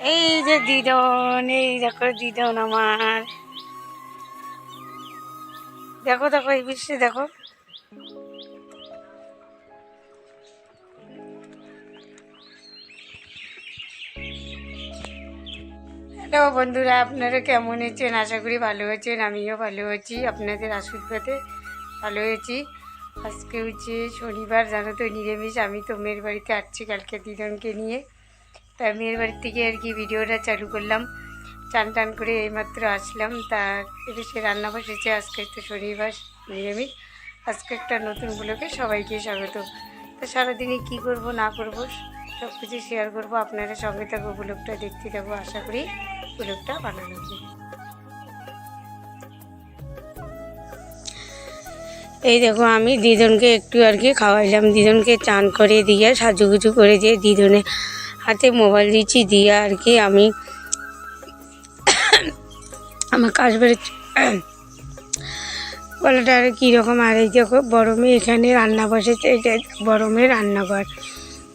এই যে দিদন, এই দেখো দিদন আমার। দেখো দেখো, এই বৃষ্টি দেখো। হ্যালো বন্ধুরা, আপনারা কেমন আছেন? আশা করি ভালো আছেন, আমিও ভালো আছি। আপনাদের আশীর্বাদে ভালো হয়েছি আজকে হচ্ছে শনিবার, জানো তো, নিরামিষ। আমি তো মেয়ের বাড়িতে আসছি কালকে দিদনকে নিয়ে। তা মেয়ের বাড়ি থেকে আর কি ভিডিওটা চালু করলাম। চান টান করে এইমাত্র আসলাম। তা এটা সে রান্না বসেছে, আজকে তো শনিবার, নিরামিষ। আজকে একটা নতুন ব্লগে সবাইকে স্বাগত। তো সারাদিনে কী করব, না করব সব কিছু শেয়ার করব। আপনারা সঙ্গে থাকব, ব্লগটা দেখতে থাকব। আশা করি ব্লগটা বানানো এই দেখো, আমি দিদনকে একটু আর কি খাওয়াইলাম। দিদনকে চান করে দিয়ে সাজুগুজু করে দিয়ে দিদনে হাতে মোবাইল দিচ্ছি, দিয়ে আর কি আমি আমার কাজ বেড়েছে গলাটা আর কীরকম আর এই দেখো, বড় মেয়ে এখানে রান্না বসেছে এটা বড় মেয়ে রান্নাঘর।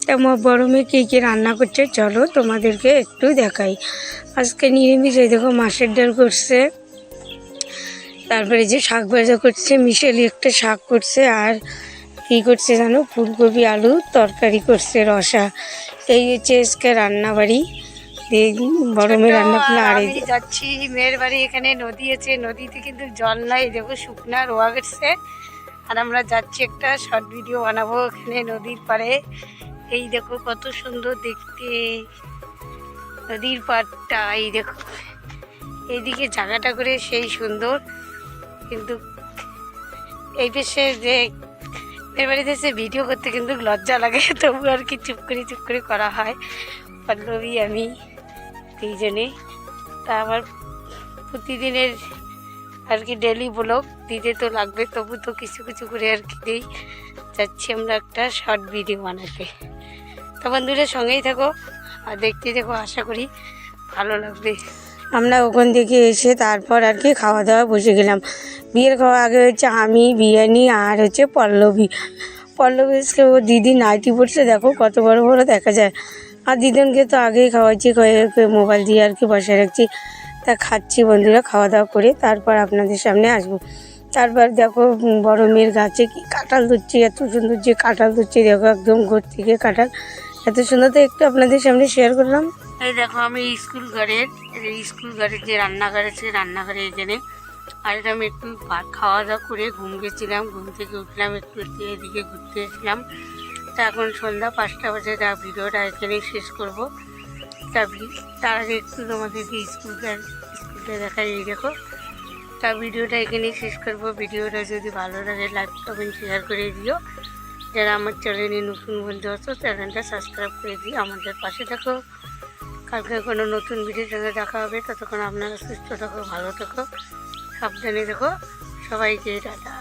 তা আমার বড় মেয়ে কী কী রান্না করছে চলো তোমাদেরকে একটু দেখাই। আজকে নিরামিষ, এই দেখো মাছের ডাল করছে, তারপরে যে শাক ভাজা করছে, মিশেলি একটা শাক করছে, আর কী করছে জানো? ফুলকপি, আলু, তরকারি করছে, রসা। এই হচ্ছে আজকে রান্নাবাড়ি। রান্না করলে আর যাচ্ছি মেয়ের বাড়ি এখানে নদী আছে নদীতে কিন্তু জল নাই দেখো শুকনা রোয়া গেছে। আর আমরা যাচ্ছি একটা শর্ট ভিডিও বানাবো এখানে নদীর পাড়ে। এই দেখো কত সুন্দর দেখতে। নদীর পাড়টা এই দেখো। এইদিকে জায়গাটা করে সেই সুন্দর। কিন্তু এই দেশে যে এর বাড়িতে এসে ভিডিও করতে কিন্তু লজ্জা লাগে, তবু আর কি চুপ করে চুপ করে করা হয়। পল্লবী, আমি দুইজনে তা আবার প্রতিদিনের আর কি ডেলি ব্লগ দিতে তো লাগবে, তবু তো কিছু কিছু করে আর কি দিই। যাচ্ছি আমরা একটা শর্ট ভিডিও বানাতে। তো বন্ধুরা সঙ্গেই থাকো, আর দেখতে দেখো আশা করি ভালো লাগবে। আমরা ওখান থেকে এসে তারপর আর কি খাওয়া দাওয়া বসে গেলাম। বিয়ের খাওয়া আগে হচ্ছে আমি বিরিয়ানি আর হচ্ছে পল্লবী। পল্লবী আজকে ও দিদি নাইটি পড়ছে দেখো কত বড় বড় দেখা যায়। আর দিদনকে তো আগেই খাওয়াচ্ছি মোবাইল দিয়ে আর কি বসে রাখছি। তা খাচ্ছি বন্ধুরা খাওয়া দাওয়া করে তারপর আপনাদের সামনে আসব। তারপর দেখো বড় মেয়ের গাছে কি কাঁঠাল ধরছে, এত সুন্দর যে কাঁঠাল ধরছে, দেখো একদম ঘর থেকে কাঁঠাল। এত সুন্দর তো একটু আপনাদের সামনে শেয়ার করলাম। এই দেখো, আমি স্কুল ঘরের এই স্কুল ঘরের যে রান্নাঘর আছে, রান্নাঘরে এখানে আর এটা আমি একটু খাওয়া দাওয়া করে ঘুম গেছিলাম, ঘুম থেকে উঠলাম, একটু এদিকে ঘুরতে এসলাম তা এখন সন্ধ্যা পাঁচটা বাজে, তা ভিডিওটা এখানেই শেষ করব। তা তার আগে একটু তোমাদেরকে স্কুলটা স্কুলটা দেখাই, এই দেখো। তা ভিডিওটা এখানেই শেষ করব। ভিডিওটা যদি ভালো লাগে, লাইক, কমেন্ট, শেয়ার করে দিও। যারা আমার চ্যানেলে নতুন বন্ধু আছো, চ্যানেলটা সাবস্ক্রাইব করে দিও। আমাদের পাশে থাকো। কালকে কোনো নতুন ভিডিওর সঙ্গে দেখা হবে। ততক্ষণ আপনারা সুস্থ থাকো, ভালো থাকো, সাবধানে দেখো সবাইকে টাটা।